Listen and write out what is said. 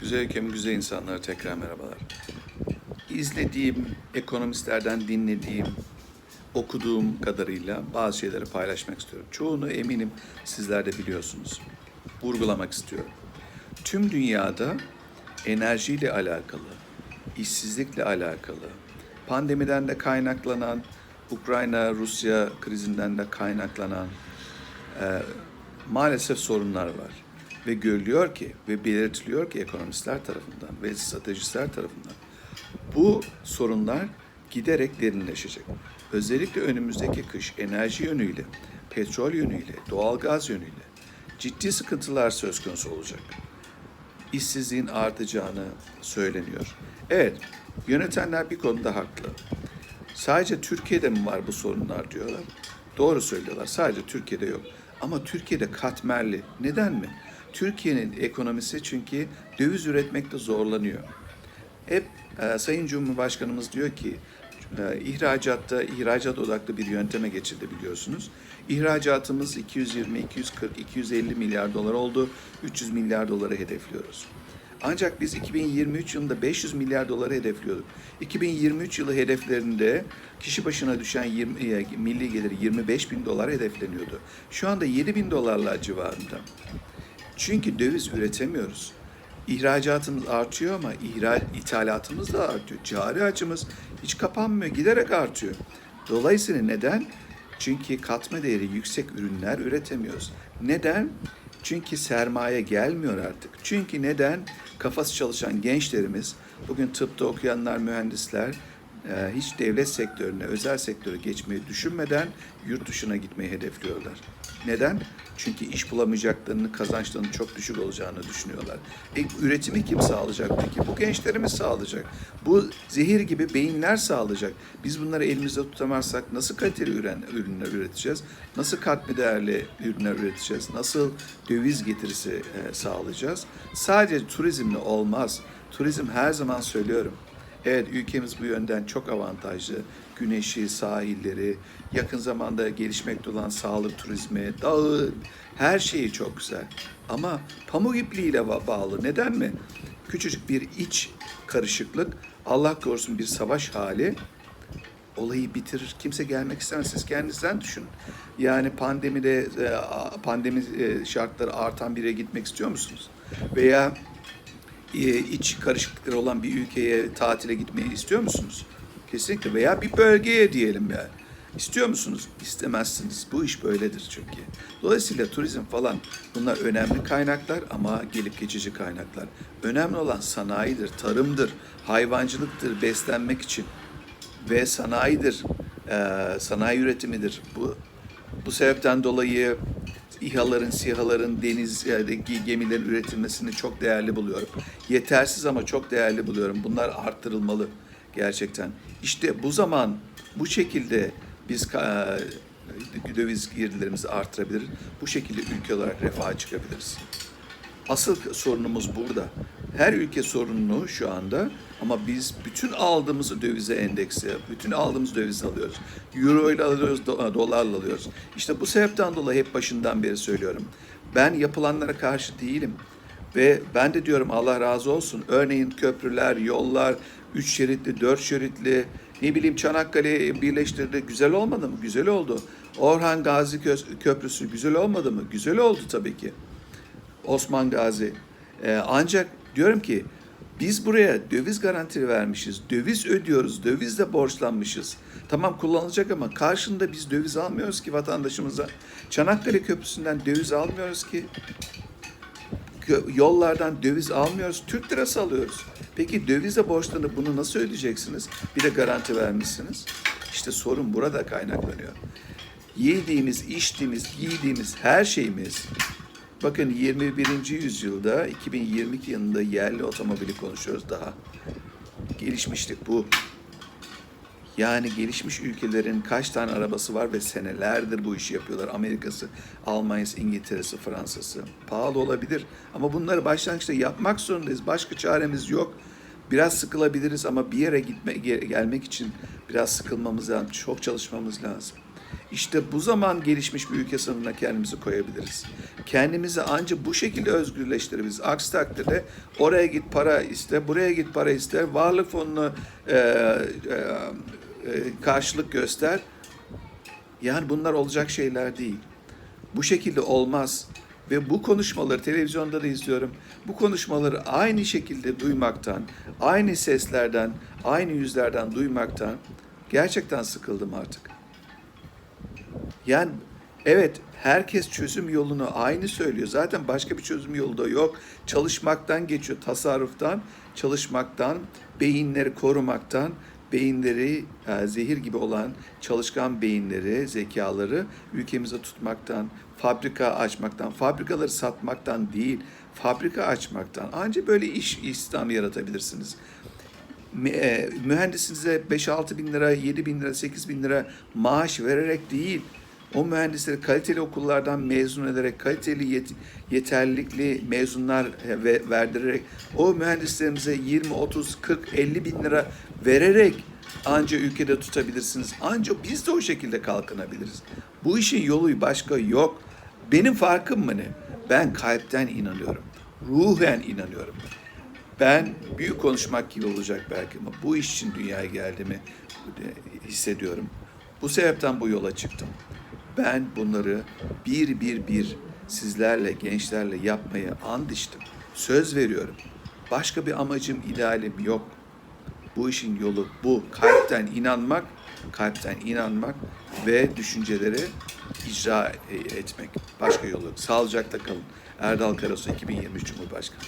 Güzel ülkemin güzel insanlara tekrar merhabalar. İzlediğim, ekonomistlerden dinlediğim, okuduğum kadarıyla bazı şeyleri paylaşmak istiyorum. Çoğunu eminim sizler de biliyorsunuz. Vurgulamak istiyorum. Tüm dünyada enerjiyle alakalı, işsizlikle alakalı, pandemiden de kaynaklanan, Ukrayna-Rusya krizinden de kaynaklanan e, maalesef sorunlar var. Ve görülüyor ki ve belirtiliyor ki ekonomistler tarafından ve stratejistler tarafından bu sorunlar giderek derinleşecek. Özellikle önümüzdeki kış enerji yönüyle, petrol yönüyle, doğalgaz yönüyle ciddi sıkıntılar söz konusu olacak. İşsizliğin artacağını söyleniyor. Evet, yönetenler bir konuda haklı. Sadece Türkiye'de mi var bu sorunlar diyorlar. Doğru söylüyorlar. Sadece Türkiye'de yok. Ama Türkiye'de katmerli. Neden mi? Türkiye'nin ekonomisi çünkü döviz üretmekte zorlanıyor. Hep e, Sayın Cumhurbaşkanımız diyor ki e, ihracatta ihracat odaklı bir yönteme geçildi biliyorsunuz. İhracatımız 220, 240, 250 milyar dolar oldu. 300 milyar doları hedefliyoruz. Ancak biz 2023 yılında 500 milyar doları hedefliyorduk. 2023 yılı hedeflerinde kişi başına düşen 20, e, milli geliri 25 bin dolar hedefleniyordu. Şu anda 7 bin dolarlar civarında. Çünkü döviz üretemiyoruz. İhracatımız artıyor ama ihra, ithalatımız da artıyor. Cari açımız hiç kapanmıyor, giderek artıyor. Dolayısıyla neden? Çünkü katma değeri yüksek ürünler üretemiyoruz. Neden? Çünkü sermaye gelmiyor artık. Çünkü neden? Kafası çalışan gençlerimiz, bugün tıpta okuyanlar, mühendisler, hiç devlet sektörüne, özel sektöre geçmeyi düşünmeden yurt dışına gitmeyi hedefliyorlar. Neden? Çünkü iş bulamayacaklarını, kazançlarının çok düşük olacağını düşünüyorlar. E, üretimi kim sağlayacak peki? Bu gençlerimiz sağlayacak. Bu zehir gibi beyinler sağlayacak. Biz bunları elimizde tutamazsak nasıl kaliteli ürün, ürünler üreteceğiz? Nasıl katma değerli ürünler üreteceğiz? Nasıl döviz getirisi e, sağlayacağız? Sadece turizmle olmaz. Turizm her zaman söylüyorum. Evet ülkemiz bu yönden çok avantajlı. Güneşi, sahilleri, yakın zamanda gelişmekte olan sağlık turizmi, dağı, her şeyi çok güzel. Ama pamuk ipliğiyle ba- bağlı. Neden mi? Küçücük bir iç karışıklık, Allah korusun bir savaş hali olayı bitirir. Kimse gelmek istemez. Siz kendinizden düşünün. Yani pandemide e, pandemi e, şartları artan bir yere gitmek istiyor musunuz? Veya iç karışıklıkları olan bir ülkeye tatile gitmeyi istiyor musunuz? Kesinlikle. Veya bir bölgeye diyelim yani. İstiyor musunuz? İstemezsiniz. Bu iş böyledir çünkü. Dolayısıyla turizm falan bunlar önemli kaynaklar ama gelip geçici kaynaklar. Önemli olan sanayidir, tarımdır, hayvancılıktır, beslenmek için ve sanayidir, eee, sanayi üretimidir. Bu bu sebepten dolayı İHA'ların, SİHA'ların, denizdeki gemilerin üretilmesini çok değerli buluyorum. Yetersiz ama çok değerli buluyorum. Bunlar arttırılmalı gerçekten. İşte bu zaman bu şekilde biz ka- döviz girdilerimizi artırabilir. Bu şekilde ülke olarak refaha çıkabiliriz. Asıl sorunumuz burada. Her ülke sorununu şu anda ama biz bütün aldığımızı dövize endeksle, bütün aldığımız dövizi alıyoruz. Euro ile alıyoruz, do- dolarla alıyoruz. İşte bu sebepten dolayı hep başından beri söylüyorum. Ben yapılanlara karşı değilim. Ve ben de diyorum Allah razı olsun. Örneğin köprüler, yollar, üç şeritli, dört şeritli, ne bileyim Çanakkale birleştirdi. Güzel olmadı mı? Güzel oldu. Orhan Gazi Kö- Köprüsü güzel olmadı mı? Güzel oldu tabii ki. Osman Gazi. Ee, ancak diyorum ki biz buraya döviz garantili vermişiz. Döviz ödüyoruz. Dövizle borçlanmışız. Tamam kullanılacak ama karşında biz döviz almıyoruz ki vatandaşımıza. Çanakkale Köprüsü'nden döviz almıyoruz ki. Yollardan döviz almıyoruz. Türk lirası alıyoruz. Peki dövizle borçlanıp bunu nasıl ödeyeceksiniz? Bir de garanti vermişsiniz. İşte sorun burada kaynaklanıyor. Yediğimiz, içtiğimiz, giydiğimiz her şeyimiz Bakın 21. yüzyılda 2022 yılında yerli otomobili konuşuyoruz daha. Gelişmişlik bu. Yani gelişmiş ülkelerin kaç tane arabası var ve senelerdir bu işi yapıyorlar. Amerika'sı, Almanya'sı, İngiltere'si, Fransa'sı. Pahalı olabilir ama bunları başlangıçta yapmak zorundayız. Başka çaremiz yok. Biraz sıkılabiliriz ama bir yere gitme, ge- gelmek için biraz sıkılmamız lazım. Çok çalışmamız lazım. İşte bu zaman gelişmiş bir ülke sınıfına kendimizi koyabiliriz. Kendimizi ancak bu şekilde özgürleştirebiliriz. Aksi takdirde oraya git para iste, buraya git para iste, varlık fonunu e, e, e, karşılık göster. Yani bunlar olacak şeyler değil. Bu şekilde olmaz. Ve bu konuşmaları televizyonda da izliyorum. Bu konuşmaları aynı şekilde duymaktan, aynı seslerden, aynı yüzlerden duymaktan gerçekten sıkıldım artık. Yani evet herkes çözüm yolunu aynı söylüyor. Zaten başka bir çözüm yolu da yok. Çalışmaktan geçiyor. Tasarruftan, çalışmaktan, beyinleri korumaktan, beyinleri e, zehir gibi olan çalışkan beyinleri, zekaları ülkemize tutmaktan, fabrika açmaktan, fabrikaları satmaktan değil, fabrika açmaktan. Ancak böyle iş istihdam yaratabilirsiniz e, mühendisinize 5-6 bin lira, 7 bin lira, 8 bin lira maaş vererek değil, o mühendisleri kaliteli okullardan mezun ederek, kaliteli yet- yeterlilikli mezunlar e, ve verdirerek, o mühendislerimize 20, 30, 40, 50 bin lira vererek anca ülkede tutabilirsiniz. Ancak biz de o şekilde kalkınabiliriz. Bu işin yolu başka yok. Benim farkım mı ne? Ben kalpten inanıyorum. Ruhen inanıyorum. Ben büyük konuşmak gibi olacak belki ama bu iş için dünyaya geldiğimi hissediyorum. Bu sebepten bu yola çıktım. Ben bunları bir bir bir sizlerle, gençlerle yapmaya and içtim. Söz veriyorum. Başka bir amacım, idealim yok. Bu işin yolu bu. Kalpten inanmak, kalpten inanmak ve düşünceleri icra e- etmek. Başka yolu yok. Sağlıcakla kalın. Erdal Karasu 2023 Cumhurbaşkanı.